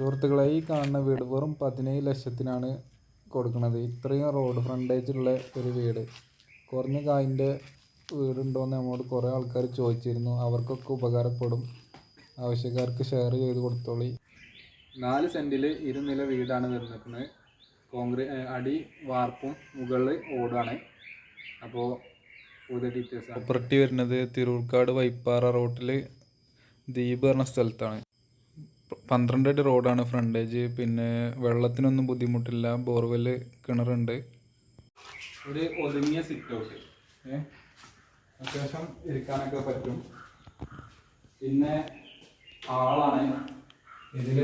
സുഹൃത്തുക്കളെ ഈ കാണുന്ന വീട് വെറും പതിനേഴ് ലക്ഷത്തിനാണ് കൊടുക്കുന്നത് ഇത്രയും റോഡ് ഫ്രണ്ടേജുള്ള ഒരു വീട്. കുറഞ്ഞ കായിന്റെ വീടുണ്ടോയെന്ന് നമ്മോട് കുറേ ആൾക്കാർ ചോദിച്ചിരുന്നു. അവർക്കൊക്കെ ഉപകാരപ്പെടും. ആവശ്യക്കാർക്ക് ഷെയർ ചെയ്ത് കൊടുത്തോളി. നാല് സെന്റിൽ ഇരുനില വീടാണ് നിർമ്മിക്കുന്നത്. കോൺക്രീ അടി വാർപ്പും മുകളിൽ ഓടാണ് അപ്പോൾ കൂടുതൽ ഡീറ്റെയിൽസ് പ്രോപ്പർട്ടി വരുന്നത് തിരൂർക്കാട് വൈപ്പാറ റോട്ടിൽ ദ്വീപ് പറഞ്ഞ സ്ഥലത്താണ്. പന്ത്രണ്ട് അടി റോഡാണ് ഫ്രണ്ടേജ്. പിന്നെ വെള്ളത്തിനൊന്നും ബുദ്ധിമുട്ടില്ല. ബോർവെൽ കിണറുണ്ട്. ഒരു ഒതുങ്ങിയ സിറ്റ് ഔട്ട് അത്യാവശ്യം ഇരിക്കാനൊക്കെ പറ്റും. പിന്നെ ആളാണ് ഇതിൽ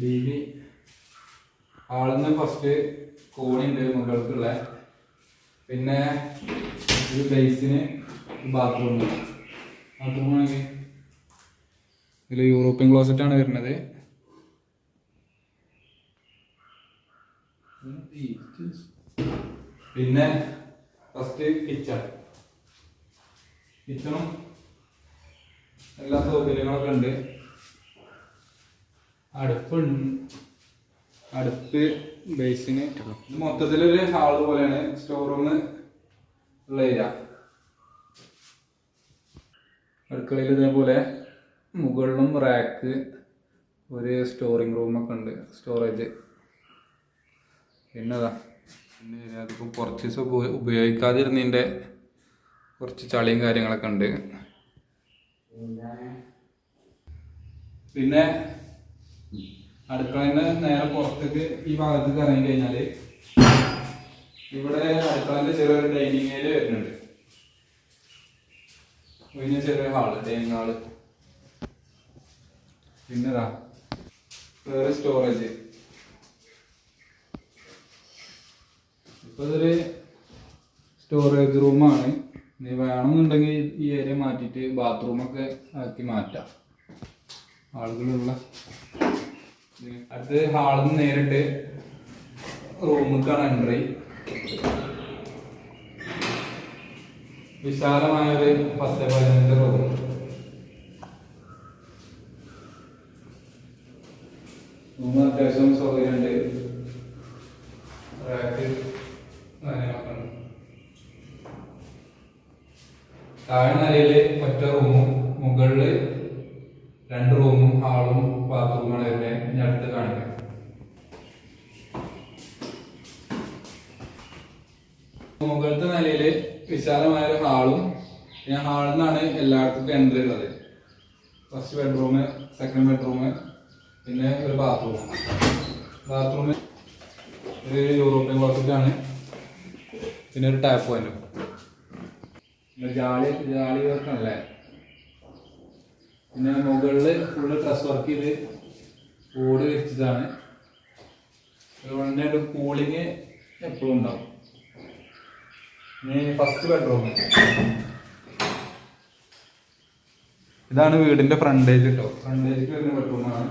ബീവി. ആളിന്ന് ഫസ്റ്റ് കോണിണ്ട് മുകൾക്കുള്ള. പിന്നെ ഒരു ബേസിന് ബാത്റൂം ബാത്റൂം ആണെങ്കിൽ ഇതിൽ യൂറോപ്യൻ ക്ലോസറ്റ് ആണ് വരുന്നത്. പിന്നെ ഫസ്റ്റ് കിച്ചൺ കിച്ചണും എല്ലാ സൗകര്യങ്ങളൊക്കെ ഉണ്ട്. അടുപ്പ് അടുപ്പ് ബേസിന് ഇത് മൊത്തത്തിലൊരു ഹാൾ പോലെയാണ്. സ്റ്റോർ റൂം ഉള്ള ഏരിയ അടുക്കളയിൽ ഇതേപോലെ മുകളിലും റാക്ക് ഒരു സ്റ്റോറിങ് റൂമൊക്കെ ഉണ്ട് സ്റ്റോറേജ് പിന്നതാ? പിന്നെ അതിപ്പോൾ കുറച്ച് ദിവസം ഉപ- ഉപയോഗിക്കാതിരുന്നതിന്റെ കുറച്ച് ചളിയും കാര്യങ്ങളൊക്കെ ഉണ്ട്. പിന്നെ അടുക്കളേന്റെ നേരെ പുറത്തേക്ക് ഈ ഭാഗത്തേക്ക് ഇറങ്ങി കഴിഞ്ഞാൽ ഇവിടെ അടുക്കളേന്റെ ചെറിയൊരു ഡൈനിങ് ഏരിയ വരുന്നുണ്ട്. പിന്നെ ചെറിയ ഹാൾ ഡൈനിങ് ഹാൾ പിന്നെതാ വേറെ സ്റ്റോറേജ് ഇപ്പൊ ഇതൊരു സ്റ്റോറേജ് റൂമാണ് ഇനി വേണമെന്നുണ്ടെങ്കിൽ ഈ ഏരിയ മാറ്റിയിട്ട് ബാത്റൂമൊക്കെ ആക്കി മാറ്റാം. ആളുകളുള്ള അടുത്ത് ഹാളിൽ നിന്ന് നേരിട്ട് റൂമിലേക്കാണ് എൻട്രി വിശാലമായൊരു പത്ത് പതിനഞ്ച് റൂം അത്യാവശ്യം സൗകര്യമുണ്ട് റാക്ക് കാര്യങ്ങളൊക്കെ ഉണ്ട് താഴെ നിലയിൽ ഒറ്റ റൂമും മുകളിൽ രണ്ട് റൂമും ഹാളും ബാത്റൂമാണ് വരുന്നത് ഇനി അടുത്ത് കാണിക്കാം മുകളിലത്തെ നിലയിൽ വിശാലമായ ഒരു ഹാളും പിന്നെ ഹാളിൽ നിന്നാണ് എല്ലായിടത്തും എൻട്രി ഉള്ളത്. ഫസ്റ്റ് ബെഡ്റൂം സെക്കൻഡ് ബെഡ്റൂം പിന്നെ ഒരു ബാത്റൂം ബാത്റൂം ഒരു യൂറോപ്യൻ ക്ലോസറ്റാണ് പിന്നെ ഒരു ടാപ്പ് പോയിന്റും ജാളി ജാളി വർക്കാണല്ലേ പിന്നെ മുകളിൽ ഫുള്ള് ഡ്രസ് വർക്ക് ചെയ്ത് ഓട് വെച്ചതാണ് അതുകൊണ്ട് ഒരു കൂളിങ് എപ്പോഴും ഉണ്ടാവും. ഇനി ഫസ്റ്റ് ബെഡ്റൂം ഇതാണ് വീടിന്റെ ഫ്രണ്ടേജ് കേട്ടോ ഫ്രണ്ടേജ് വരുന്ന ബെഡ്റൂമാണ്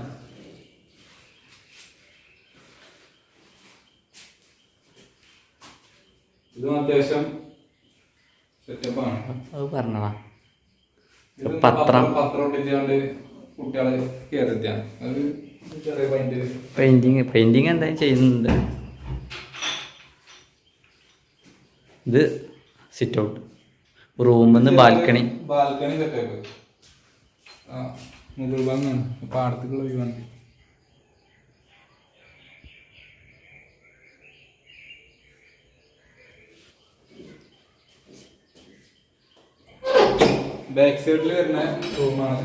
ഇതും അത്യാവശ്യം അത് പറഞ്ഞതാ ഇത് പത്രം. പെയിന്റിങ് പെയിന്റിങ് എന്തായാലും ചെയ്യുന്നുണ്ട് ഇത് സിറ്റ് ഔട്ട് റൂമിൽ നിന്ന് ബാൽക്കണി. ബാൽക്കണി സെറ്റപ്പ് ആ മുകൾ ഭാഗമാണ് പാടത്തേക്കുള്ള വ്യൂ ആണ്. ബാക്ക് സൈഡിൽ വരുന്ന റൂമാണ്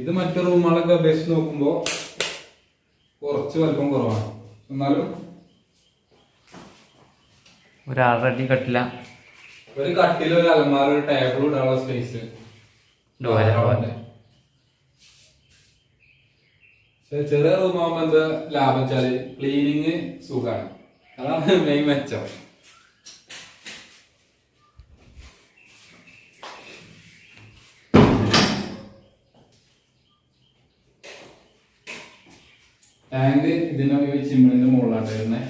ഇത് മറ്റു റൂമുകളൊക്കെ അപേക്ഷിച്ച് നോക്കുമ്പോൾ കുറച്ച് വലിപ്പം കുറവാണ്. എന്നാലും ഒരാറടി കട്ടില. ഒരു കട്ടിൽ ഒരു അലമാര ഒരു ടേബിൾ ഇടാനുള്ള സ്പേസ് ചെറിയ റൂമാകുമ്പോ എന്താ ലാഭം വെച്ചാൽ ക്ലീനിങ് സുഖാണ്. അതാണ് മെയിൻ മെച്ചം. ടാങ്ക് ഇതിന്റെ ചിമ്മിളിന്റെ മുകളിലാണ് വരുന്നത്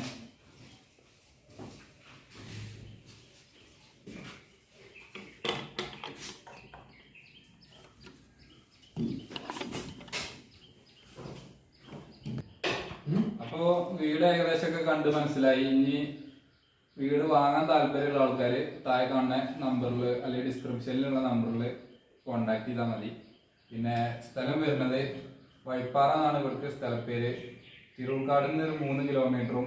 അപ്പോൾ വീട് ഏകദേശമൊക്കെ കണ്ട് മനസ്സിലായി. ഇനി വീട് വാങ്ങാൻ താല്പര്യമുള്ള ആൾക്കാർ താഴെ കാണുന്ന നമ്പറിൽ അല്ലെങ്കിൽ ഡിസ്ക്രിപ്ഷനിലുള്ള നമ്പറിൽ കോണ്ടാക്ട് ചെയ്താൽ മതി. പിന്നെ സ്ഥലം വരുന്നത് വൈപ്പാറ എന്നാണ് ഇവിടുത്തെ സ്ഥലപ്പേര് തിരൂർക്കാടിൽ നിന്ന് ഒരു മൂന്ന് കിലോമീറ്ററും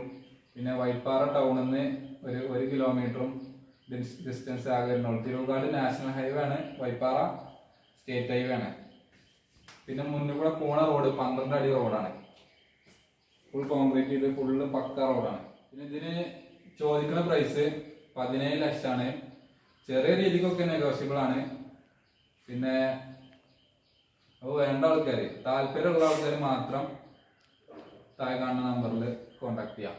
പിന്നെ വൈപ്പാറ ടൗണിൽ നിന്ന് ഒരു ഒരു കിലോമീറ്ററും ഡിസ്റ്റൻസ് ആകെ വരുന്നുള്ളൂ. തിരൂർക്കാട് നാഷണൽ ഹൈവേ ആണ് വൈപ്പാറ സ്റ്റേറ്റ് ഹൈവേ ആണ്. പിന്നെ മുന്നിൽ കൂടെ പോണ റോഡ് പന്ത്രണ്ട് അടി റോഡാണ് ഫുൾ കോൺക്രീറ്റ് ചെയ്ത് ഫുള്ള് പക്ക റോഡാണ് പിന്നെ ഇതിന് ചോദിക്കുന്ന പ്രൈസ് പതിനേഴ് ലക്ഷമാണ്. ചെറിയ രീതിക്കൊക്കെ നെഗോഷ്യബിൾ ആണ്. പിന്നെ അപ്പോൾ വേണ്ട ആൾക്കാർ താല്പര്യമുള്ള ആൾക്കാർ മാത്രം താഴെ കാണുന്ന നമ്പറിൽ കോൺടാക്ട് ചെയ്യാം.